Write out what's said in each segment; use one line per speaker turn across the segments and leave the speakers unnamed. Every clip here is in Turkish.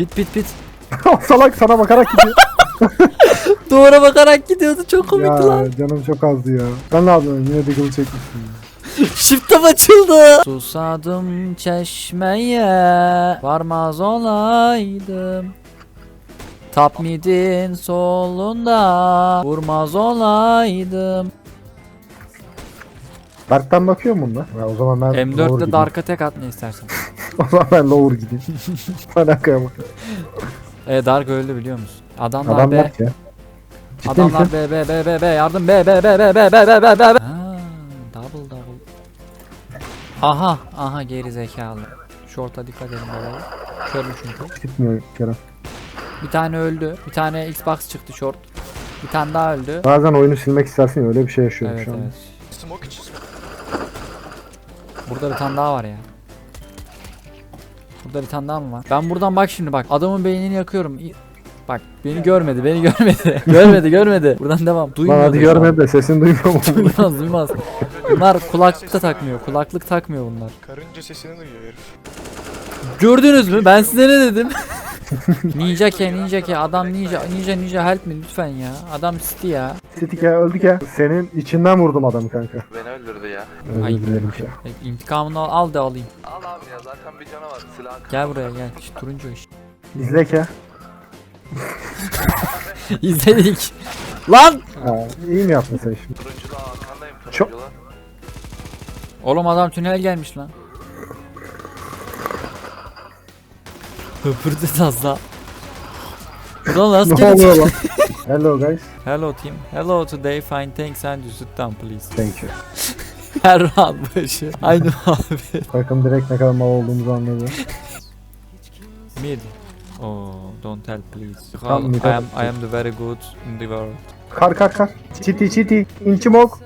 Pit pit pit.
Salak sana bakarak gidiyor.
Duvara bakarak gidiyordu çok komikti
ya
lan.
canım çok azdı ya. Ben ne yapıyorum? Yine Deagle çekmişsin.
Shift'im açıldı. Susadım çeşmeye varmaz olaydım. Top midin solunda vurmaz olaydım.
Dark'tan bakıyor mu bunda? Ya o zaman ben lower
M4'te
gideyim.
Dark'a tek at ne istersen.
O zaman ben lower gideyim. Alakaya bak.
E Dark öldü biliyor musun? Adamlar,
Adam
B.
ya. Ciddi
Adamlar
misin?
B B B B B yardım B B B B B B B B B B. Ha, double double. Aha aha geri zekalı. Short'a dikkat edin böyle. Körüm çünkü.
Gitmiyor Kerem.
Bir tane öldü. Bir tane Xbox çıktı short. Bir tane daha öldü.
Bazen oyunu silmek istersin ya öyle bir şey yaşıyorum
Evet
şu an.
evet. Burada bir tane daha var ya. Burada bir tane daha mı var? Ben buradan bak şimdi bak. Adamın beynini yakıyorum. Bak beni görmedi, beni görmedi. görmedi, görmedi. Buradan devam.
Lan
Duymuyor.
hadi görmedi de sesini duymuyor mu?
duymaz, duymaz. Bunlar kulaklıkta takmıyor. Kulaklık takmıyor bunlar.
Karınca sesini duyuyor herif.
Gördünüz mü? Ben size ne dedim? ninja ke, ninja ke. Adam ninja, ninja, ninja help me lütfen ya. Adam city ya.
Sitik ya öldük ya. Senin içinden vurdum adamı kanka.
Beni öldürdü ya.
Özür
Ay.
dilerim ya.
E, İntikamını al, al da alayım.
Al abi ya zaten bir canavar silah.
Gel buraya gel. Şu turuncu iş.
İzlek ya.
İzledik. Lan!
Ha, iyi mi yaptın sen şimdi?
Turunculuğa arkandayım
Çok-
turuncular.
Oğlum adam tünel gelmiş lan. Höpürdü az daha. Gelecek?
lan? Hello guys.
Hello team. Hello today fine thanks and you sit down please.
Thank you.
Her round başı. Aynı muhabbet.
Takım direkt ne kadar mal olduğumuzu anladı.
Mid. Oh, don't tell please.
Tamam,
I am. I am the very good in the world.
Kar kar kar. Çiti çiti. İnçimok.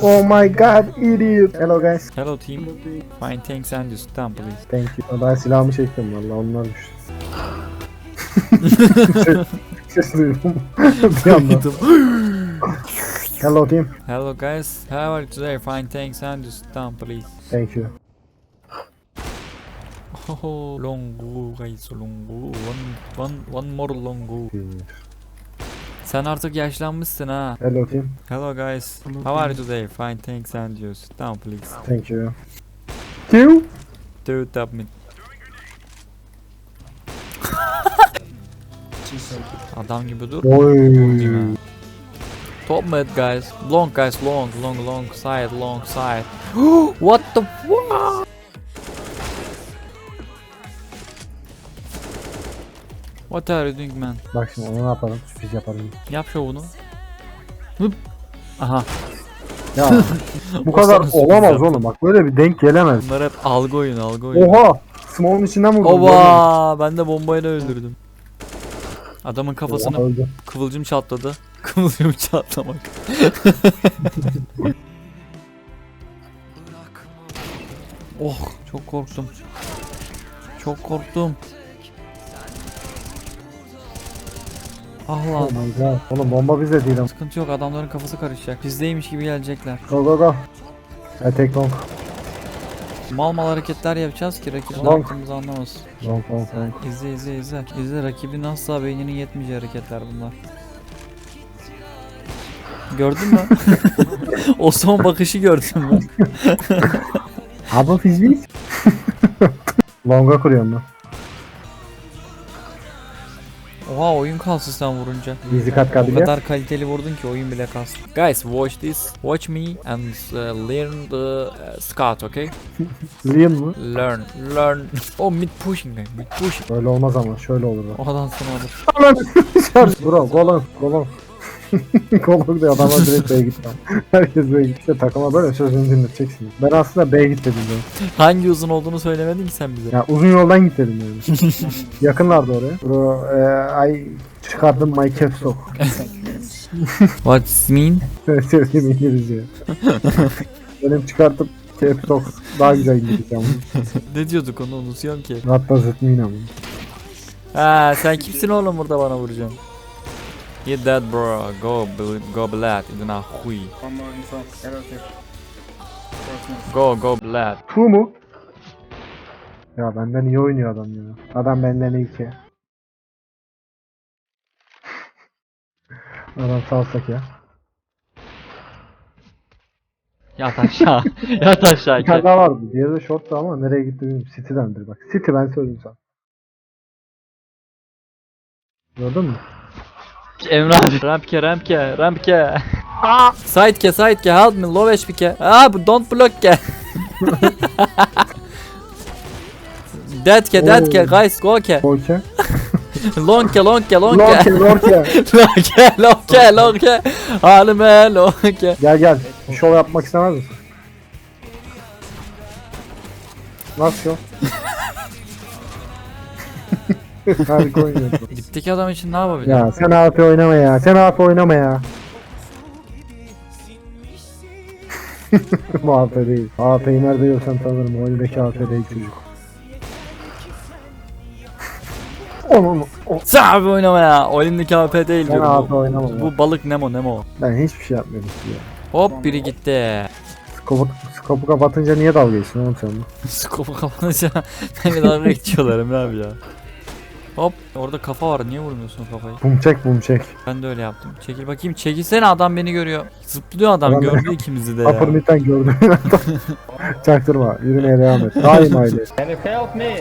Oh my god idiot. Hello guys.
Hello team. Fine thanks and just down please.
Thank you. Ben silahımı çektim valla onlar düştü. Ses duydum. bir anda. Hello team.
Hello guys. How are you today? Fine thanks and just down please.
Thank you.
Oh, longu guys longu. One, one, one more longu. Sen artık yaşlanmışsın ha.
Hello team.
Hello guys. How are you today? Fine thanks and you sit down please.
Thank you. Two.
Third top mid. Adam gibi dur.
Oy.
Top mid guys. Long guys long long long side long side. What the fuck? What are you doing man?
Bak şimdi onu ne yapalım? Sürpriz yapalım.
Yap şovunu. Hıp. Aha.
Ya bu kadar
sürpriz
olamaz
yaptım.
oğlum bak böyle bir denk gelemez.
Bunlar hep algı oyunu algı oyunu.
Oha! Small'un içinden vurdum.
Oba! Ben de bombayla öldürdüm. Adamın
Oha, öldü.
kıvılcım çatladı. Kıvılcım çatlamak. oh çok korktum. Çok korktum. Ah
Oh
lan.
my god. Oğlum bomba bizde değil ama.
Sıkıntı yok adamların kafası karışacak. Bizdeymiş gibi gelecekler.
Go go go. I take long.
Mal mal hareketler yapacağız ki rakip ne
Long.
yaptığımızı anlamasın.
Long long long.
İzle izle izle. İzle rakibin asla beyninin yetmeyeceği hareketler bunlar. Gördün mü? o son bakışı gördün mü?
Abi fizbiyiz. Longa kuruyorum ben.
Oha oyun kalsın sen vurunca.
Easy cut
O
cut ya.
kadar kaliteli vurdun ki oyun bile kalsın. Guys watch this. Watch me and uh, learn the uh, scout okay?
Liam mı?
Learn. Learn. oh mid pushing guy. Mid pushing.
Öyle olmaz ama şöyle olur.
O adam sana alır.
Bro go long long diye adamlar direkt B'ye gitti. Herkes B'ye. İşte takıma böyle sözünü dinleteceksiniz. Ben aslında B'ye git dedim yani.
Hangi uzun olduğunu söylemedin ki sen bize.
Ya uzun yoldan git dedim yani. Yakınlardı oraya. Bro e, I çıkardım my caps lock.
What's mean?
Sevdiğim İngilizce. Benim çıkartıp caps lock daha güzel İngilizce ama.
ne diyorduk onu unutuyorum ki.
Not does it mean ama.
Ha sen kimsin oğlum burada bana vuracaksın? Hit that bro. Go bl- go blad. Huy.
Fourth man.
Go go blad.
Two mu? Ya benden iyi oynuyor adam ya. Adam benden iyi ki. Adam salsak ya.
Yat aşağı. Yat aşağı.
Bir tane daha vardı. Diğeri de shorttu ama nereye gitti bilmiyorum. City'dendir bak. City ben söyleyeyim sana. Gördün mü?
Emre abi. Rampke rampke rampke. Sideke sideke help me low HP'ke. Ah bu don't block ke. Dead ke dead ke guys go ke.
Bolke.
Long ke long ke long ke. Long ke long ke long ke. Halime long ke.
Gel gel. Şov yapmak istemez misin? Nasıl? Harika oynuyorsun.
Dipteki adam için ne yapabilirim?
Ya sen AP oynama ya. Sen AP oynama ya. Bu AP değil. AP'yi nerede görsen tanırım. O eldeki AP değil çocuk. Onun, o,
Sen abi oynama ya. O AP değil
ben
diyorum.
AP
Bu,
oynamam. ya.
bu balık Nemo Nemo.
Ben hiçbir şey yapmıyorum ki ya.
Hop biri gitti.
Skopu, skopu kapatınca niye dalga geçtin oğlum sen?
Skopu kapanınca beni dalga geçiyorlar Emre abi ya. Hop orada kafa var niye vurmuyorsun kafayı?
Bum çek bum çek.
Ben de öyle yaptım. Çekil bakayım çekilsene adam beni görüyor. Zıplıyor adam
Adam-
gördü ikimizi de ya.
mid'den gördüm. Çaktırma. Yürümeye devam et. Daim aile.
Can you help me?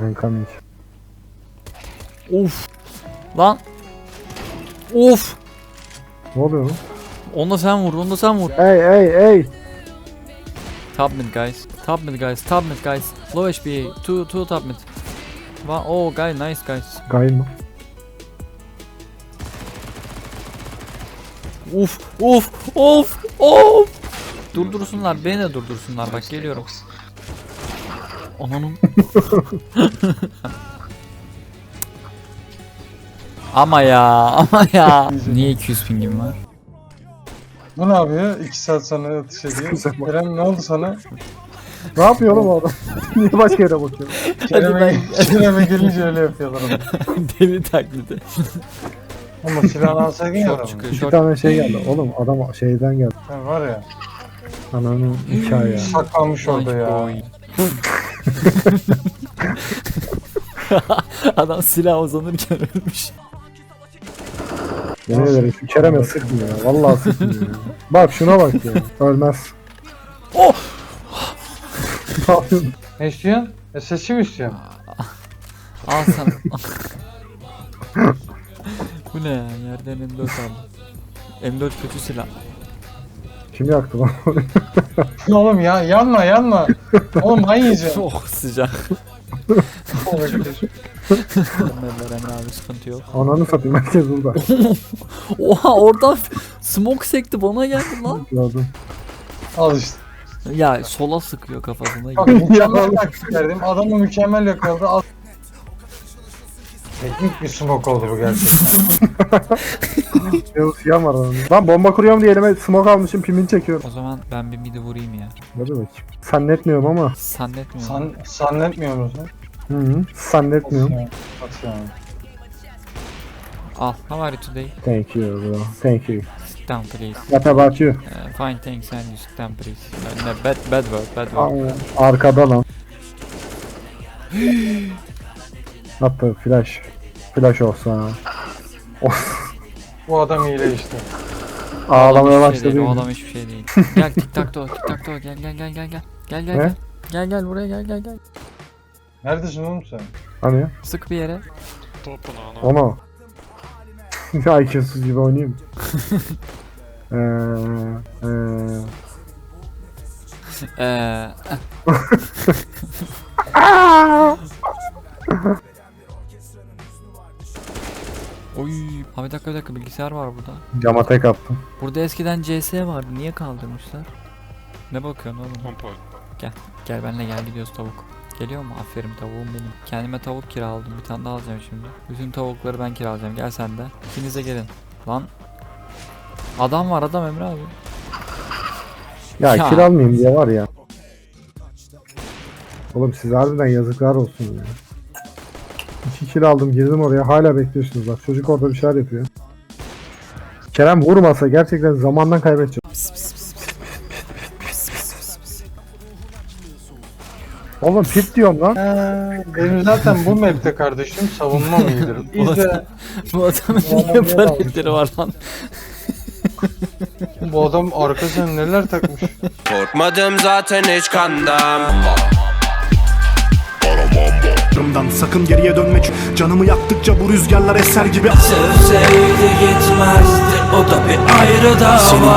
I'm coming.
Of. Lan. Of.
Ne oluyor lan?
Onu da sen vur onu da sen vur.
Hey hey hey.
Top mid guys. Top mid guys. Top mid guys. Low HP. Two, two top mid. One, oh guy nice guys.
Gayin mı?
Uf uf of of. Durdursunlar beni de durdursunlar bak geliyorum. Ananın. ama ya ama ya. Niye 200 pingim var?
Bu ne yapıyor? 2 saat sonra atış ediyor. Kerem ne oldu sana?
Ne yapıyor oğlum? Niye başka yere bakıyor?
Kerem'e Kerem'e gelince öyle yapıyorlar ama.
Deli taklidi.
Ama silahını alsaydın ya
Short
adamı.
çıkıyor
Bir tane şey geldi. Oğlum adam şeyden geldi.
Sen var ya.
Ananın hikaye.
Saklanmış orada ya.
Adam silah uzanırken ölmüş.
Yemin ederim şu Kerem'e sıkmıyor ya. Vallahi sıkmıyor ya. Bak şuna bak ya. Ölmez.
Oh!
Ne istiyorsun? SS'i mi istiyorsun?
Al sana. Bu ne ya? Yerden M4 aldım. M4 kötü silah.
Kim yaktı lan?
Oğlum ya yanma yanma. Oğlum ben yiyeceğim.
Çok sıcak.
Olabilir.
Ömerler Emre abi sıkıntı yok.
Ananı satayım herkes burada.
Oha oradan smoke sekti bana geldi lan.
Gördüm.
Al işte.
Ya sola sıkıyor kafasına.
Bak mükemmel taktik verdim. Adamı mükemmel yakaladı. Al. Teknik bir smoke oldu bu gerçekten.
Yavuz yan var onun. Lan bomba kuruyorum diye elime smoke almışım pimini çekiyorum.
O zaman ben bir midi vurayım ya.
Hadi bakayım. Zannetmiyorum ama.
Zannetmiyorum.
San, zannetmiyor musun?
Hı hı. Zannetmiyorum.
Nasıl yani?
Al. How are you today?
Thank you bro. Thank you.
Down please.
What about you?
Uh, fine thanks and you sit down please. Uh, no, bad, bad word bad
Aa,
word.
Arkada lan. Attı flash. Flash olsa.
Bu adam hile işte.
Ağlamaya
adam hiçbir şey
başladı.
değil, O adam hiçbir şey değil. gel tic tac toe tic tac toe gel gel gel gel gel. Gel gel
Ne?
gel. Gel gel buraya gel gel gel.
Neredesin oğlum sen?
Hani?
Sık bir yere.
Topun ana.
Onu. IQ'suz gibi oynayayım. Eee eee
Eee. Oy, abi bir dakika bir dakika bilgisayar var burada.
cama tek attım.
Burada eskiden CS vardı. Niye kaldırmışlar? Ne bakıyorsun oğlum?
Pompa.
Gel benimle gel gidiyoruz tavuk. Geliyor mu? Aferin tavuğum benim. Kendime tavuk kiraladım. Bir tane daha alacağım şimdi. Bütün tavukları ben kiralayacağım. Gel sen de. İkiniz de gelin. Lan. Adam var adam Emre abi.
Ya,
Ya.
kiralmayayım diye var ya. Oğlum size harbiden yazıklar olsun ya. İki kilo aldım girdim oraya hala bekliyorsunuz bak çocuk orada bir şeyler yapıyor. Kerem vurmasa gerçekten zamandan kaybedeceğim. Oğlum pit diyorum lan.
Ee, benim zaten bu map'te kardeşim savunmam iyidir. İzle.
Bu adamın niye paletleri var lan?
Bu adam arkasına neler takmış.
Korkmadım zaten hiç kandım
Rımdan sakın geriye dönme çünkü Canımı yaktıkça bu rüzgarlar eser gibi.
Sevseydi gitmezdi o da bir ayrı dava